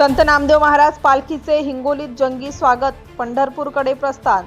संत नामदेव महाराज पालखीचे हिंगोलीत जंगी स्वागत पंढरपूरकडे प्रस्थान.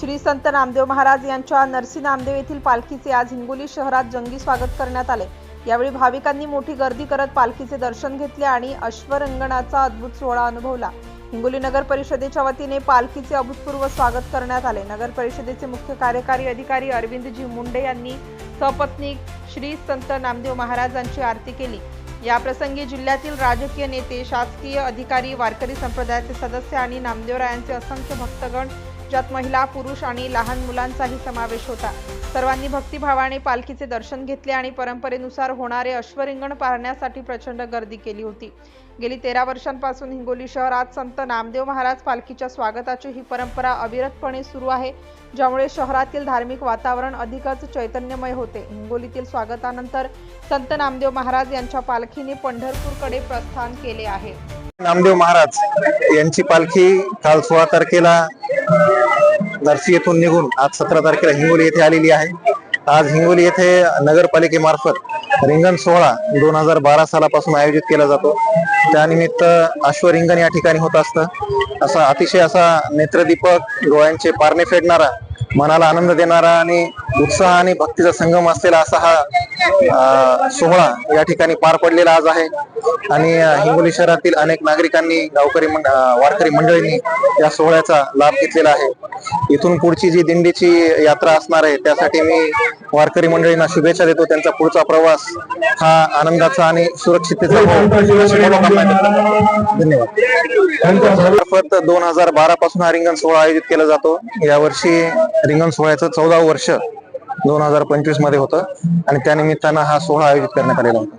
श्री संत नामदेव महाराज यांच्या नरसी नामदेव येथील पालखीचे आज हिंगोली शहरात जंगी स्वागत करण्यात आले. यावेळी भाविकांनी मोठी गर्दी करत पालखीचे दर्शन घेतले आणि अश्वरंगणाचा अद्भुत सोहळा अनुभवला. हिंगोली नगर परिषदेच्या वतीने पालखीचे अभूतपूर्व स्वागत करण्यात आले. नगर परिषदेचे मुख्य कार्यकारी अधिकारी अरविंदजी मुंडे यांनी सपत्नीक श्री संत नामदेव महाराजांची आरती केली. या प्रसंगी जिल्ह्यातील राजकीय नेते शासकीय अधिकारी वारकरी संप्रदायाचे सदस्य आणि नामदेवरायांचे असंख्य भक्तगण ज्यात महिला पुरुष आणि लहान मुलांचाही समावेश होता. सर्वांनी भक्तिभावाने पालखीचे दर्शन घेतले आणि परंपरेनुसार होणारे अश्वरिंगण पाहण्यासाठी प्रचंड गर्दी केली होती. गेली तेरा वर्षांपासून हिंगोली शहरात संत नामदेव महाराज पालखीच्या स्वागताची ही परंपरा अविरतपणे सुरू आहे ज्यामुळे शहरातील धार्मिक वातावरण अधिकच चैतन्यमय होते. हिंगोलीतील स्वागतानंतर संत नामदेव महाराज यांच्या पालखीने पंढरपूरकडे प्रस्थान केले आहे. नामदेव महाराज यांची पालखी काल सोळा तारखेला नरसी येथून निघून आज सतरा तारखेला हिंगोली येथे आलेली आहे. आज हिंगोली येथे नगरपालिकेमार्फत रिंगण सोहळा दोन हजार बारा सालापासून आयोजित केला जातो. त्यानिमित्त अश्वरिंगण या ठिकाणी होत असतं. असा अतिशय असा नेत्रदीपक डोळ्यांचे पारणे फेडणारा मनाला आनंद देणारा आणि उत्साह आणि भक्तीचा संगम असलेला असा हा सोहळा या ठिकाणी पार पडलेला आज आहे. आणि हिंगोली शहरातील अनेक नागरिकांनी गावकरी मंड- वारकरी मंडळींनी या सोहळ्याचा लाभ घेतलेला आहे. इथून पुढची जी दिंडीची यात्रा असणार आहे त्यासाठी मी वारकरी मंडळींना शुभेच्छा देतो. त्यांचा पुढचा प्रवास हा आनंदाचा आणि सुरक्षिततेचा धन्यवाद. दोन हजार बारा पासून हा रिंगण सोहळा आयोजित केला जातो. यावर्षी रिंगण सोहळ्याचं चौदा वर्ष दोन हजार पंचवीसमध्ये होतं आणि त्यानिमित्तानं हा सोहळा आयोजित करण्यात आलेला होता.